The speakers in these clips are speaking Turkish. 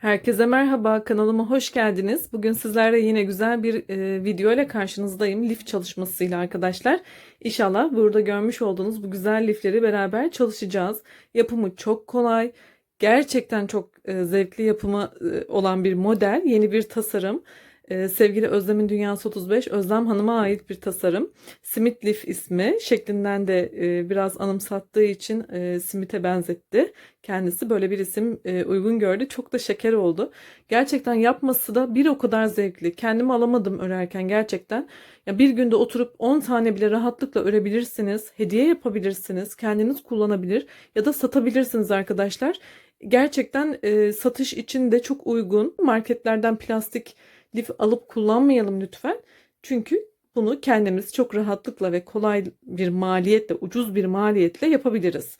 Herkese merhaba, kanalıma hoş geldiniz. Bugün sizlerle yine güzel bir e, video ile karşınızdayım. Lif çalışmasıyla arkadaşlar. İnşallah burada görmüş olduğunuz bu güzel lifleri beraber çalışacağız. Yapımı çok kolay. Gerçekten çok e, zevkli yapımı e, olan bir model. Yeni bir tasarım. E, sevgili Özlem'in Dünyası 35 Özlem Hanım'a ait bir tasarım. Simit Lif ismi. Şeklinden de e, biraz anımsattığı için e, simite benzetti. Kendisi böyle bir isim e, uygun gördü. Çok da şeker oldu. Gerçekten yapması da bir o kadar zevkli. Kendimi alamadım örerken gerçekten. Ya bir günde oturup 10 tane bile rahatlıkla örebilirsiniz. Hediye yapabilirsiniz. Kendiniz kullanabilir ya da satabilirsiniz arkadaşlar. Gerçekten e, satış için de çok uygun. Marketlerden plastik lif alıp kullanmayalım lütfen. Çünkü bunu kendimiz çok rahatlıkla ve kolay bir maliyetle, ucuz bir maliyetle yapabiliriz.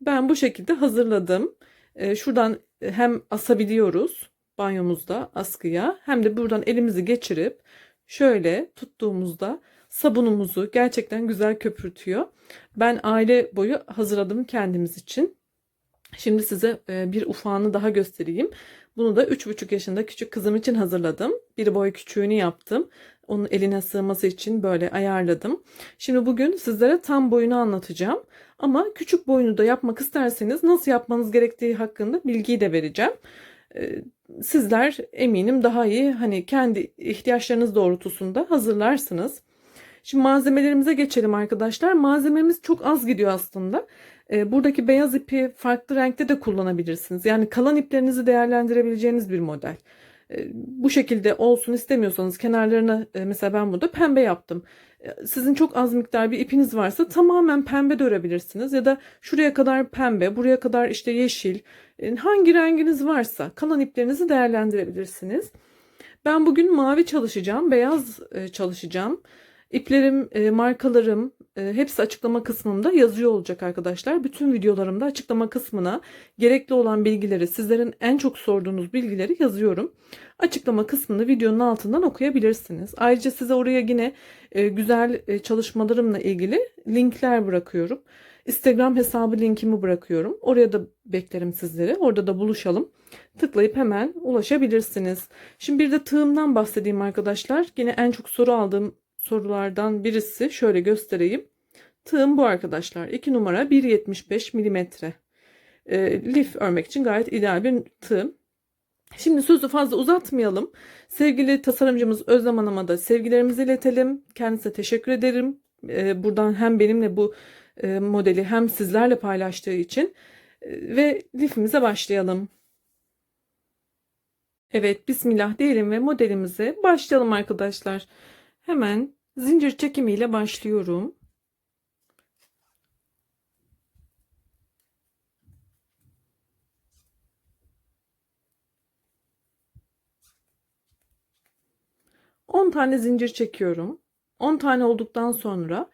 Ben bu şekilde hazırladım. Ee, şuradan hem asabiliyoruz banyomuzda askıya hem de buradan elimizi geçirip şöyle tuttuğumuzda sabunumuzu gerçekten güzel köpürtüyor. Ben aile boyu hazırladım kendimiz için. Şimdi size e, bir ufağını daha göstereyim. Bunu da 3,5 yaşında küçük kızım için hazırladım. Bir boy küçüğünü yaptım. Onun eline sığması için böyle ayarladım. Şimdi bugün sizlere tam boyunu anlatacağım. Ama küçük boyunu da yapmak isterseniz nasıl yapmanız gerektiği hakkında bilgiyi de vereceğim. Ee, Sizler eminim daha iyi hani kendi ihtiyaçlarınız doğrultusunda hazırlarsınız. Şimdi malzemelerimize geçelim arkadaşlar. Malzememiz çok az gidiyor aslında. E, buradaki beyaz ipi farklı renkte de kullanabilirsiniz. Yani kalan iplerinizi değerlendirebileceğiniz bir model. E, bu şekilde olsun istemiyorsanız kenarlarına e, mesela ben burada pembe yaptım. E, sizin çok az miktar bir ipiniz varsa tamamen pembe de örebilirsiniz. Ya da şuraya kadar pembe, buraya kadar işte yeşil. E, hangi renginiz varsa kalan iplerinizi değerlendirebilirsiniz. Ben bugün mavi çalışacağım, beyaz e, çalışacağım. İplerim, e, markalarım e, hepsi açıklama kısmında yazıyor olacak arkadaşlar. Bütün videolarımda açıklama kısmına gerekli olan bilgileri, sizlerin en çok sorduğunuz bilgileri yazıyorum. Açıklama kısmını videonun altından okuyabilirsiniz. Ayrıca size oraya yine e, güzel e, çalışmalarımla ilgili linkler bırakıyorum. Instagram hesabı linkimi bırakıyorum. Oraya da beklerim sizleri. Orada da buluşalım. Tıklayıp hemen ulaşabilirsiniz. Şimdi bir de tığımdan bahsedeyim arkadaşlar. Yine en çok soru aldığım sorulardan birisi şöyle göstereyim. Tığım bu arkadaşlar. 2 numara 1.75 milimetre. E, lif örmek için gayet ideal bir tığım. Şimdi sözü fazla uzatmayalım. Sevgili tasarımcımız Özlem Hanım'a da sevgilerimizi iletelim. Kendisine teşekkür ederim. E, buradan hem benimle bu e, modeli hem sizlerle paylaştığı için. E, ve lifimize başlayalım. Evet bismillah diyelim ve modelimize başlayalım arkadaşlar. Hemen zincir çekimiyle başlıyorum. On tane zincir çekiyorum. 10 tane olduktan sonra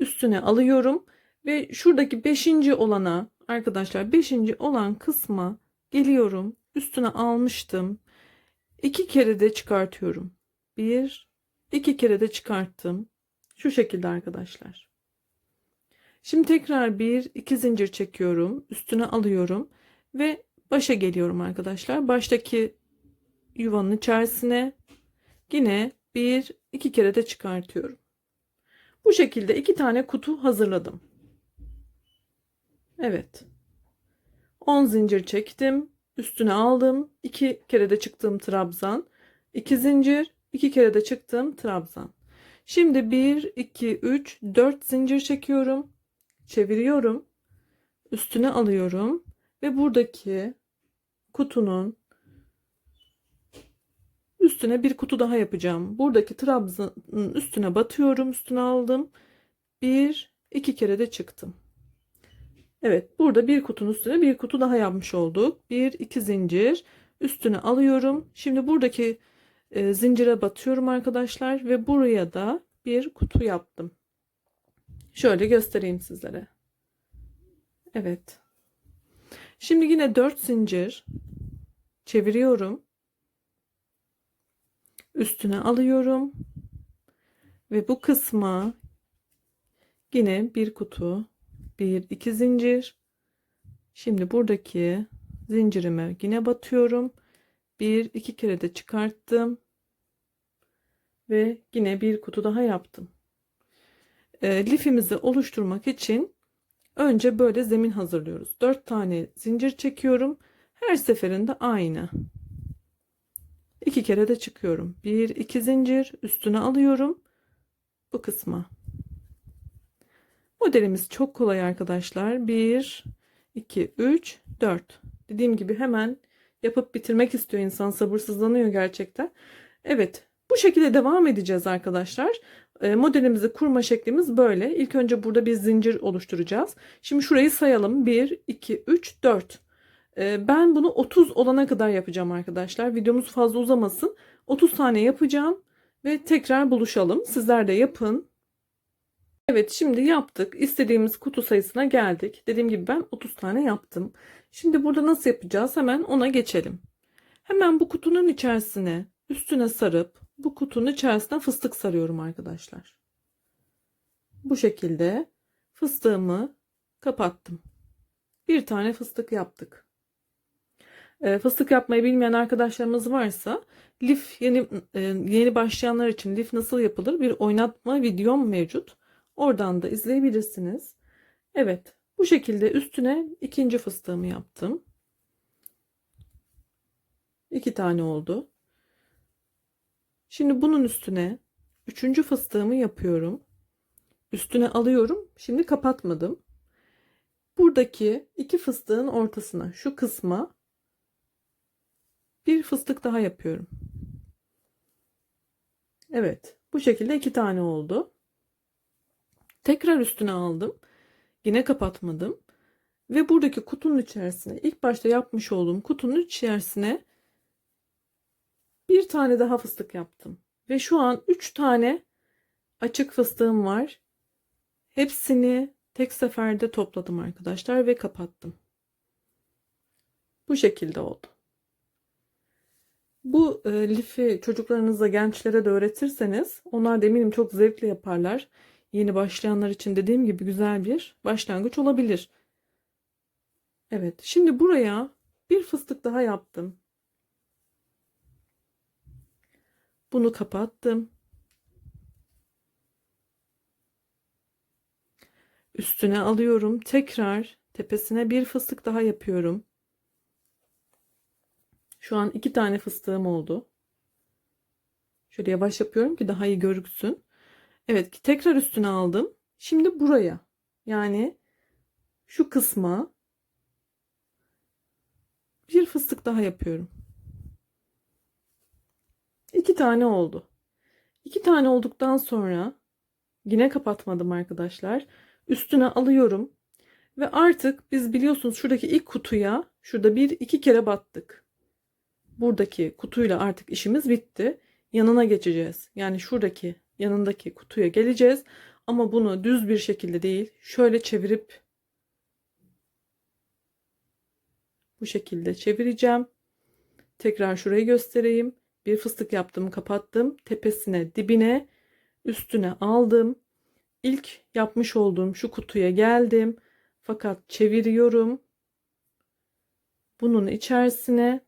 üstüne alıyorum ve şuradaki 5. olana arkadaşlar 5. olan kısma geliyorum. Üstüne almıştım. İki kere de çıkartıyorum. 1 İki kere de çıkarttım. Şu şekilde arkadaşlar. Şimdi tekrar bir iki zincir çekiyorum. Üstüne alıyorum ve başa geliyorum arkadaşlar. Baştaki yuvanın içerisine yine bir iki kere de çıkartıyorum. Bu şekilde iki tane kutu hazırladım. Evet. 10 zincir çektim. Üstüne aldım. iki kere de çıktığım trabzan. 2 zincir İki kere de çıktım trabzan. Şimdi 1, 2, 3, 4 zincir çekiyorum. Çeviriyorum. Üstüne alıyorum. Ve buradaki kutunun üstüne bir kutu daha yapacağım. Buradaki trabzanın üstüne batıyorum. Üstüne aldım. Bir, iki kere de çıktım. Evet burada bir kutunun üstüne bir kutu daha yapmış olduk. Bir, iki zincir üstüne alıyorum. Şimdi buradaki e, zincire batıyorum arkadaşlar ve buraya da bir kutu yaptım. Şöyle göstereyim sizlere. Evet. Şimdi yine 4 zincir çeviriyorum. Üstüne alıyorum. Ve bu kısma yine bir kutu, bir iki zincir. Şimdi buradaki zincirime yine batıyorum. Bir iki kere de çıkarttım. Ve yine bir kutu daha yaptım. E, lifimizi oluşturmak için önce böyle zemin hazırlıyoruz. 4 tane zincir çekiyorum. Her seferinde aynı. İki kere de çıkıyorum. Bir iki zincir üstüne alıyorum. Bu kısma. Modelimiz çok kolay arkadaşlar. 1 2 3 4. Dediğim gibi hemen yapıp bitirmek istiyor insan. Sabırsızlanıyor gerçekten. Evet, bu şekilde devam edeceğiz arkadaşlar. E, modelimizi kurma şeklimiz böyle. İlk önce burada bir zincir oluşturacağız. Şimdi şurayı sayalım. 1 2 3 4. E, ben bunu 30 olana kadar yapacağım arkadaşlar. Videomuz fazla uzamasın. 30 tane yapacağım ve tekrar buluşalım. Sizler de yapın. Evet şimdi yaptık. İstediğimiz kutu sayısına geldik. Dediğim gibi ben 30 tane yaptım. Şimdi burada nasıl yapacağız? Hemen ona geçelim. Hemen bu kutunun içerisine üstüne sarıp bu kutunun içerisine fıstık sarıyorum arkadaşlar. Bu şekilde fıstığımı kapattım. Bir tane fıstık yaptık. E, fıstık yapmayı bilmeyen arkadaşlarımız varsa lif yeni e, yeni başlayanlar için lif nasıl yapılır bir oynatma videom mevcut. Oradan da izleyebilirsiniz. Evet, bu şekilde üstüne ikinci fıstığımı yaptım. İki tane oldu. Şimdi bunun üstüne üçüncü fıstığımı yapıyorum. Üstüne alıyorum. Şimdi kapatmadım. Buradaki iki fıstığın ortasına şu kısma bir fıstık daha yapıyorum. Evet, bu şekilde iki tane oldu. Tekrar üstüne aldım. Yine kapatmadım. Ve buradaki kutunun içerisine ilk başta yapmış olduğum kutunun içerisine bir tane daha fıstık yaptım. Ve şu an 3 tane açık fıstığım var. Hepsini tek seferde topladım arkadaşlar ve kapattım. Bu şekilde oldu. Bu e, lifi çocuklarınıza, gençlere de öğretirseniz onlar da eminim çok zevkle yaparlar. Yeni başlayanlar için dediğim gibi güzel bir başlangıç olabilir. Evet, şimdi buraya bir fıstık daha yaptım. Bunu kapattım. Üstüne alıyorum. Tekrar tepesine bir fıstık daha yapıyorum. Şu an iki tane fıstığım oldu. Şöyle yavaş yapıyorum ki daha iyi görüksün. Evet tekrar üstüne aldım. Şimdi buraya yani şu kısma bir fıstık daha yapıyorum. İki tane oldu. İki tane olduktan sonra yine kapatmadım arkadaşlar. Üstüne alıyorum. Ve artık biz biliyorsunuz şuradaki ilk kutuya şurada bir iki kere battık. Buradaki kutuyla artık işimiz bitti. Yanına geçeceğiz. Yani şuradaki yanındaki kutuya geleceğiz. Ama bunu düz bir şekilde değil şöyle çevirip bu şekilde çevireceğim. Tekrar şurayı göstereyim. Bir fıstık yaptım, kapattım. Tepesine, dibine, üstüne aldım. İlk yapmış olduğum şu kutuya geldim. Fakat çeviriyorum. Bunun içerisine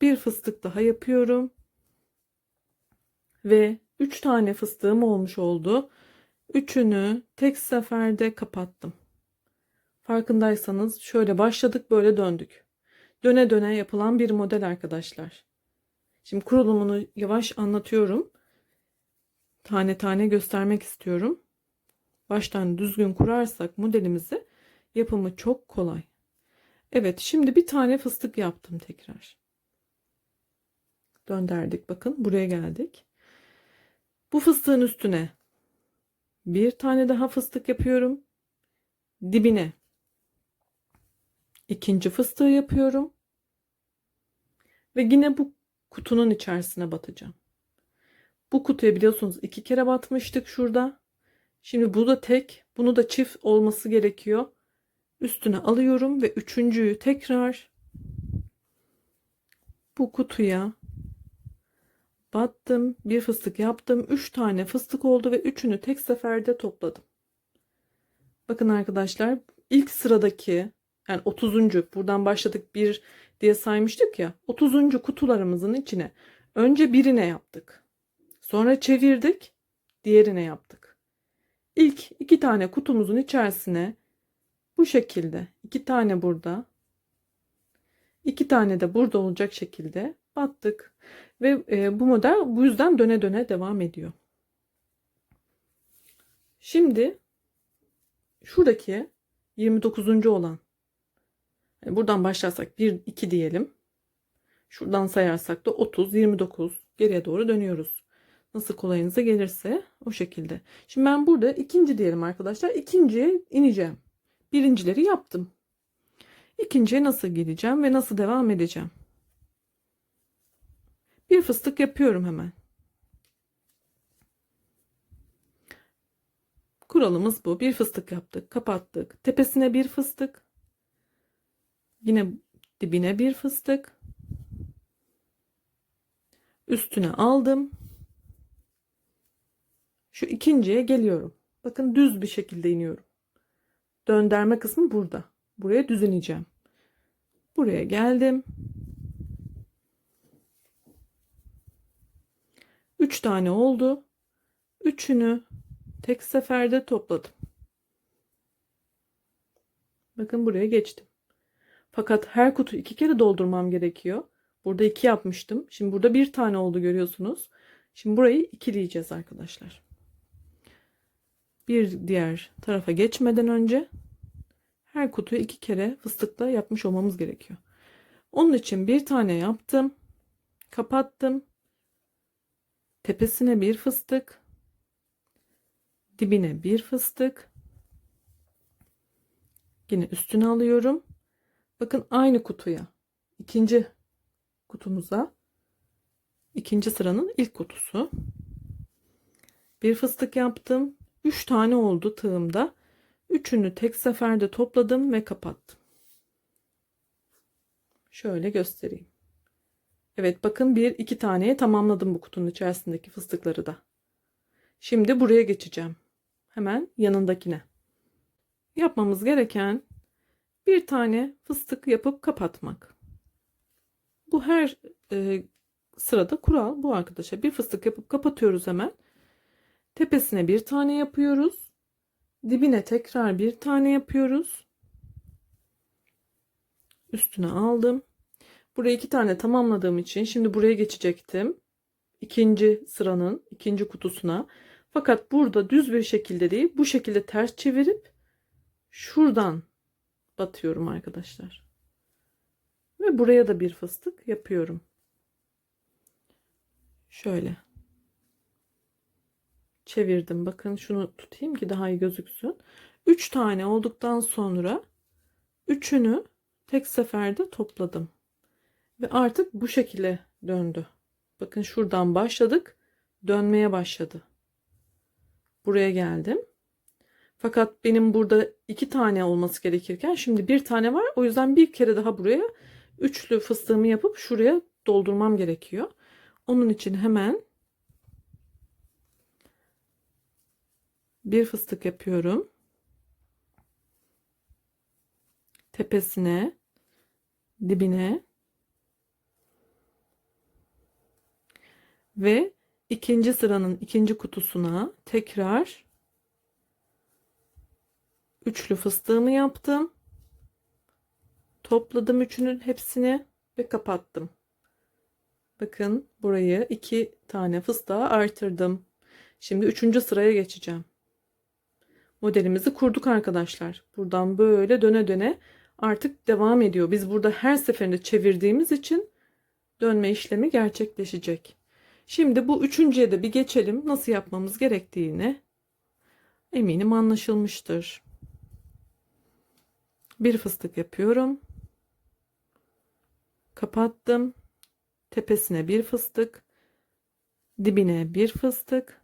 bir fıstık daha yapıyorum. Ve 3 tane fıstığım olmuş oldu. Üçünü tek seferde kapattım. Farkındaysanız şöyle başladık böyle döndük. Döne döne yapılan bir model arkadaşlar. Şimdi kurulumunu yavaş anlatıyorum. Tane tane göstermek istiyorum. Baştan düzgün kurarsak modelimizi yapımı çok kolay. Evet şimdi bir tane fıstık yaptım tekrar. Dönderdik bakın buraya geldik. Bu fıstığın üstüne bir tane daha fıstık yapıyorum. Dibine ikinci fıstığı yapıyorum. Ve yine bu kutunun içerisine batacağım. Bu kutuya biliyorsunuz iki kere batmıştık şurada. Şimdi bu da tek, bunu da çift olması gerekiyor. Üstüne alıyorum ve üçüncüyü tekrar bu kutuya battım. Bir fıstık yaptım. Üç tane fıstık oldu ve üçünü tek seferde topladım. Bakın arkadaşlar ilk sıradaki yani 30. buradan başladık bir diye saymıştık ya 30. kutularımızın içine önce birine yaptık. Sonra çevirdik diğerine yaptık. İlk iki tane kutumuzun içerisine bu şekilde iki tane burada iki tane de burada olacak şekilde battık. Ve e, bu model bu yüzden döne döne devam ediyor. Şimdi şuradaki 29. olan yani buradan başlarsak 1 2 diyelim. Şuradan sayarsak da 30 29 geriye doğru dönüyoruz. Nasıl kolayınıza gelirse o şekilde. Şimdi ben burada ikinci diyelim arkadaşlar. İkinciye ineceğim. Birincileri yaptım. İkinciye nasıl geleceğim ve nasıl devam edeceğim? Bir fıstık yapıyorum hemen. Kuralımız bu. Bir fıstık yaptık, kapattık. Tepesine bir fıstık. Yine dibine bir fıstık. Üstüne aldım. Şu ikinciye geliyorum. Bakın düz bir şekilde iniyorum. Dönderme kısmı burada. Buraya düz ineceğim. Buraya geldim. 3 tane oldu. Üçünü tek seferde topladım. Bakın buraya geçtim. Fakat her kutu iki kere doldurmam gerekiyor. Burada iki yapmıştım. Şimdi burada bir tane oldu görüyorsunuz. Şimdi burayı ikileyeceğiz arkadaşlar. Bir diğer tarafa geçmeden önce her kutuyu iki kere fıstıkla yapmış olmamız gerekiyor. Onun için bir tane yaptım. Kapattım. Tepesine bir fıstık. Dibine bir fıstık. Yine üstüne alıyorum. Bakın aynı kutuya. ikinci kutumuza. ikinci sıranın ilk kutusu. Bir fıstık yaptım. 3 tane oldu tığımda. Üçünü tek seferde topladım ve kapattım. Şöyle göstereyim. Evet bakın bir iki taneye tamamladım bu kutunun içerisindeki fıstıkları da. Şimdi buraya geçeceğim. Hemen yanındakine. Yapmamız gereken bir tane fıstık yapıp kapatmak. Bu her e, sırada kural bu arkadaşa. Bir fıstık yapıp kapatıyoruz hemen. Tepesine bir tane yapıyoruz. Dibine tekrar bir tane yapıyoruz. Üstüne aldım. Buraya iki tane tamamladığım için şimdi buraya geçecektim. İkinci sıranın ikinci kutusuna. Fakat burada düz bir şekilde değil bu şekilde ters çevirip şuradan batıyorum arkadaşlar. Ve buraya da bir fıstık yapıyorum. Şöyle. Çevirdim. Bakın şunu tutayım ki daha iyi gözüksün. 3 tane olduktan sonra üçünü tek seferde topladım. Ve artık bu şekilde döndü. Bakın şuradan başladık. Dönmeye başladı. Buraya geldim. Fakat benim burada iki tane olması gerekirken şimdi bir tane var. O yüzden bir kere daha buraya üçlü fıstığımı yapıp şuraya doldurmam gerekiyor. Onun için hemen bir fıstık yapıyorum. Tepesine, dibine ve ikinci sıranın ikinci kutusuna tekrar üçlü fıstığımı yaptım. Topladım üçünün hepsini ve kapattım. Bakın burayı iki tane fıstığa artırdım. Şimdi üçüncü sıraya geçeceğim. Modelimizi kurduk arkadaşlar. Buradan böyle döne döne artık devam ediyor. Biz burada her seferinde çevirdiğimiz için dönme işlemi gerçekleşecek. Şimdi bu üçüncüye de bir geçelim. Nasıl yapmamız gerektiğini eminim anlaşılmıştır. Bir fıstık yapıyorum. Kapattım. Tepesine bir fıstık. Dibine bir fıstık.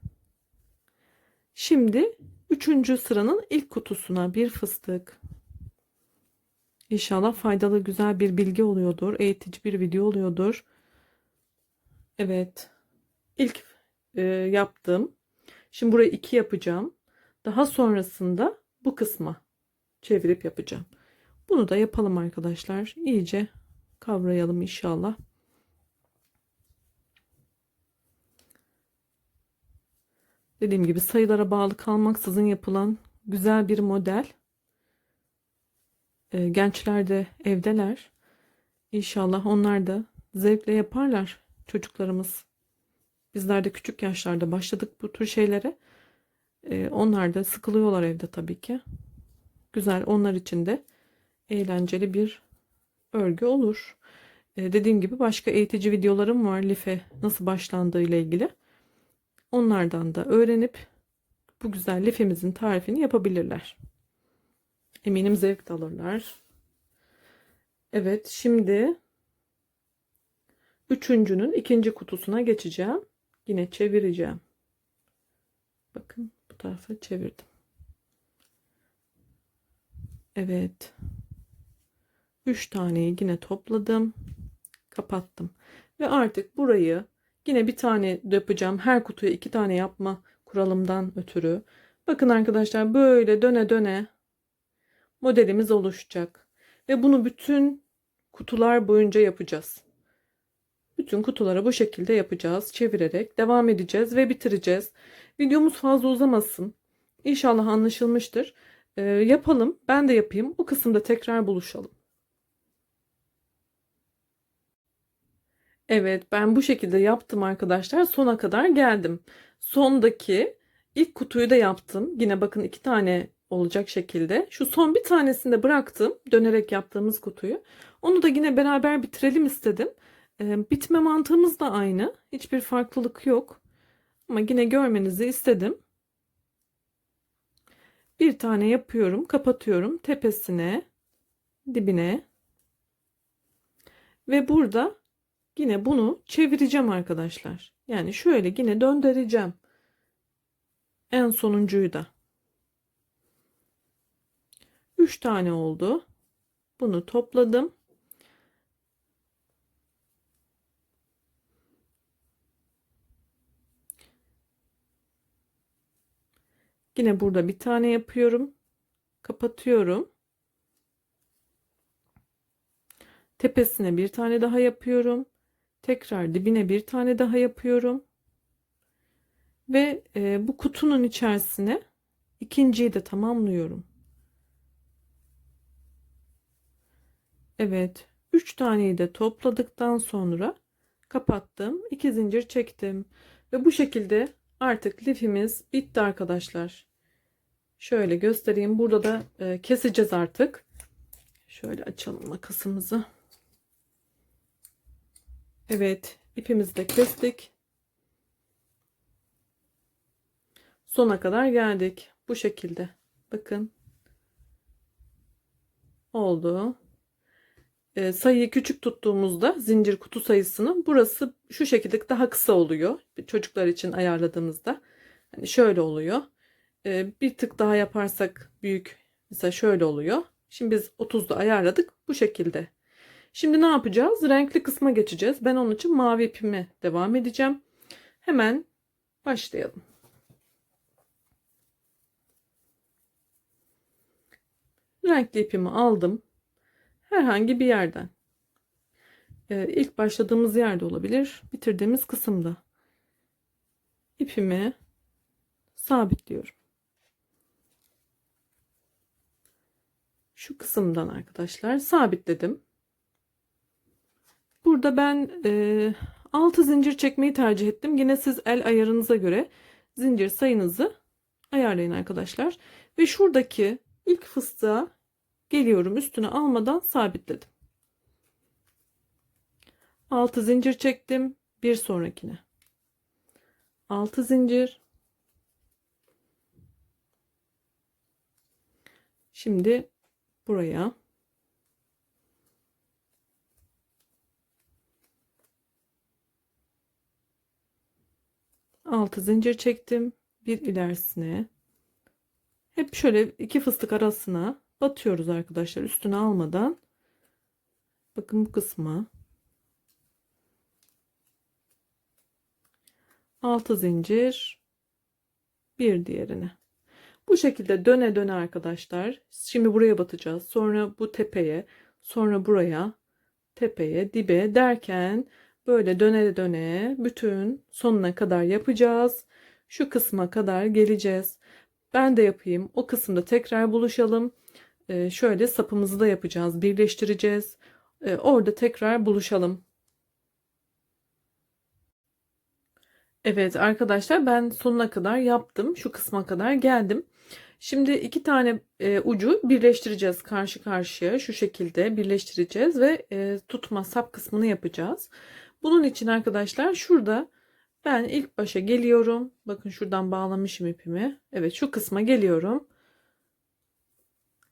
Şimdi üçüncü sıranın ilk kutusuna bir fıstık. İnşallah faydalı güzel bir bilgi oluyordur. Eğitici bir video oluyordur. Evet. İlk e, yaptım. Şimdi buraya iki yapacağım. Daha sonrasında bu kısma çevirip yapacağım. Bunu da yapalım arkadaşlar. İyice kavrayalım inşallah. Dediğim gibi sayılara bağlı kalmaksızın yapılan güzel bir model. Ee, gençler de evdeler. İnşallah onlar da zevkle yaparlar çocuklarımız. Bizler de küçük yaşlarda başladık bu tür şeylere. Ee, onlar da sıkılıyorlar evde tabii ki. Güzel onlar için de eğlenceli bir örgü olur. Ee, dediğim gibi başka eğitici videolarım var life nasıl başlandığı ile ilgili. Onlardan da öğrenip bu güzel lifemizin tarifini yapabilirler. Eminim zevk alırlar. Evet şimdi üçüncünün ikinci kutusuna geçeceğim. Yine çevireceğim. Bakın bu tarafa çevirdim. Evet. Üç taneyi yine topladım. Kapattım. Ve artık burayı yine bir tane yapacağım. Her kutuya iki tane yapma kuralımdan ötürü. Bakın arkadaşlar böyle döne döne modelimiz oluşacak. Ve bunu bütün kutular boyunca yapacağız. Bütün kutulara bu şekilde yapacağız. Çevirerek devam edeceğiz ve bitireceğiz. Videomuz fazla uzamasın. İnşallah anlaşılmıştır. Ee, yapalım. Ben de yapayım. O kısımda tekrar buluşalım. Evet ben bu şekilde yaptım arkadaşlar. Sona kadar geldim. Sondaki ilk kutuyu da yaptım. Yine bakın iki tane olacak şekilde. Şu son bir tanesini de bıraktım. Dönerek yaptığımız kutuyu. Onu da yine beraber bitirelim istedim. Ee, bitme mantığımız da aynı. Hiçbir farklılık yok. Ama yine görmenizi istedim. Bir tane yapıyorum. Kapatıyorum. Tepesine, dibine. Ve burada yine bunu çevireceğim arkadaşlar. Yani şöyle yine döndüreceğim. En sonuncuyu da. 3 tane oldu. Bunu topladım. Yine burada bir tane yapıyorum. Kapatıyorum. Tepesine bir tane daha yapıyorum. Tekrar dibine bir tane daha yapıyorum. Ve e, bu kutunun içerisine ikinciyi de tamamlıyorum. Evet. 3 taneyi de topladıktan sonra kapattım. 2 zincir çektim. Ve bu şekilde artık lifimiz bitti arkadaşlar. Şöyle göstereyim. Burada da e, keseceğiz artık. Şöyle açalım makasımızı. Evet. ipimizi de kestik. Sona kadar geldik. Bu şekilde. Bakın. Oldu e, sayıyı küçük tuttuğumuzda zincir kutu sayısını burası şu şekilde daha kısa oluyor. Çocuklar için ayarladığımızda. Hani şöyle oluyor. E, bir tık daha yaparsak büyük mesela şöyle oluyor. Şimdi biz 30'da ayarladık bu şekilde. Şimdi ne yapacağız? Renkli kısma geçeceğiz. Ben onun için mavi ipime devam edeceğim. Hemen başlayalım. Renkli ipimi aldım herhangi bir yerden. Ee, ilk başladığımız yerde olabilir, bitirdiğimiz kısımda. ipimi sabitliyorum. Şu kısımdan arkadaşlar sabitledim. Burada ben e, 6 zincir çekmeyi tercih ettim. Yine siz el ayarınıza göre zincir sayınızı ayarlayın arkadaşlar. Ve şuradaki ilk fıstığa geliyorum üstüne almadan sabitledim. 6 zincir çektim. Bir sonrakine. 6 zincir. Şimdi buraya. Altı zincir çektim. Bir ilerisine. Hep şöyle iki fıstık arasına batıyoruz arkadaşlar üstüne almadan bakın bu kısma 6 zincir bir diğerine Bu şekilde döne döne arkadaşlar. Şimdi buraya batacağız. Sonra bu tepeye, sonra buraya, tepeye, dibe derken böyle döne döne bütün sonuna kadar yapacağız. Şu kısma kadar geleceğiz. Ben de yapayım. O kısımda tekrar buluşalım. Ee, şöyle sapımızı da yapacağız. Birleştireceğiz. Ee, orada tekrar buluşalım. Evet arkadaşlar ben sonuna kadar yaptım. Şu kısma kadar geldim. Şimdi iki tane e, ucu birleştireceğiz karşı karşıya şu şekilde birleştireceğiz ve e, tutma sap kısmını yapacağız. Bunun için arkadaşlar şurada ben ilk başa geliyorum. Bakın şuradan bağlamışım ipimi. Evet şu kısma geliyorum.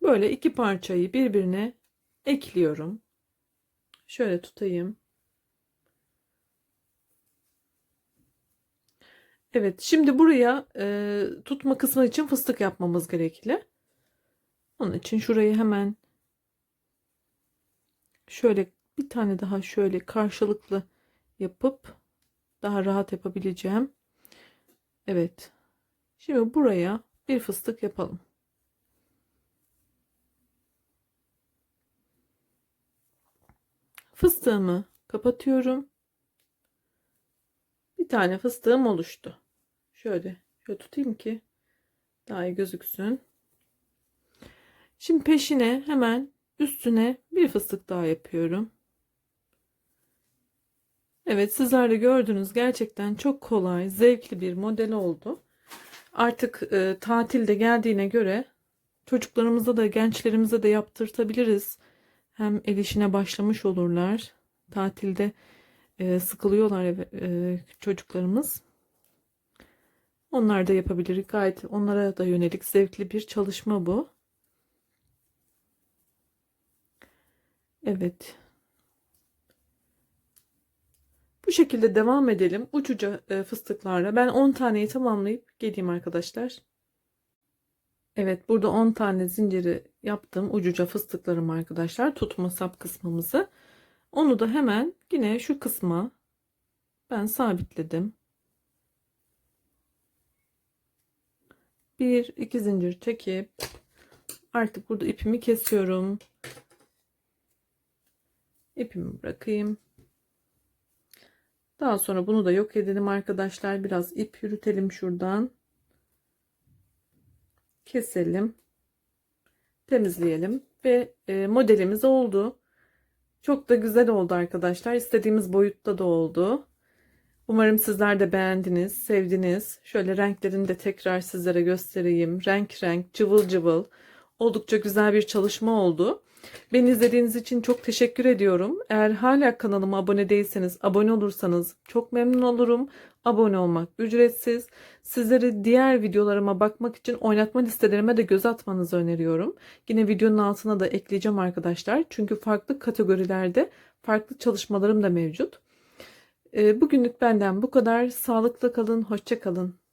Böyle iki parçayı birbirine ekliyorum. Şöyle tutayım. Evet, şimdi buraya e, tutma kısmı için fıstık yapmamız gerekli. Onun için şurayı hemen şöyle bir tane daha şöyle karşılıklı yapıp daha rahat yapabileceğim. Evet. Şimdi buraya bir fıstık yapalım. Fıstığımı kapatıyorum. Bir tane fıstığım oluştu. Şöyle, şöyle tutayım ki daha iyi gözüksün. Şimdi peşine hemen üstüne bir fıstık daha yapıyorum. Evet sizler de gördünüz gerçekten çok kolay, zevkli bir model oldu. Artık e, tatilde geldiğine göre çocuklarımıza da gençlerimize de yaptırtabiliriz. Hem el işine başlamış olurlar. Tatilde e, sıkılıyorlar e, çocuklarımız. Onlar da yapabilir. Gayet onlara da yönelik zevkli bir çalışma bu. Evet. Bu şekilde devam edelim. Uçuca e, fıstıklarla. Ben 10 taneyi tamamlayıp geleyim arkadaşlar. Evet burada 10 tane zinciri yaptım. Ucuca fıstıklarım arkadaşlar. Tutma sap kısmımızı. Onu da hemen yine şu kısma ben sabitledim. Bir iki zincir çekip artık burada ipimi kesiyorum. İpimi bırakayım. Daha sonra bunu da yok edelim arkadaşlar. Biraz ip yürütelim şuradan. Keselim. Temizleyelim. Ve e, modelimiz oldu. Çok da güzel oldu arkadaşlar. İstediğimiz boyutta da oldu. Umarım sizler de beğendiniz, sevdiniz. Şöyle renklerini de tekrar sizlere göstereyim. Renk renk, cıvıl cıvıl. Oldukça güzel bir çalışma oldu. Beni izlediğiniz için çok teşekkür ediyorum. Eğer hala kanalıma abone değilseniz abone olursanız çok memnun olurum. Abone olmak ücretsiz. Sizleri diğer videolarıma bakmak için oynatma listelerime de göz atmanızı öneriyorum. Yine videonun altına da ekleyeceğim arkadaşlar. Çünkü farklı kategorilerde farklı çalışmalarım da mevcut. Bugünlük benden bu kadar. Sağlıklı kalın, hoşça kalın.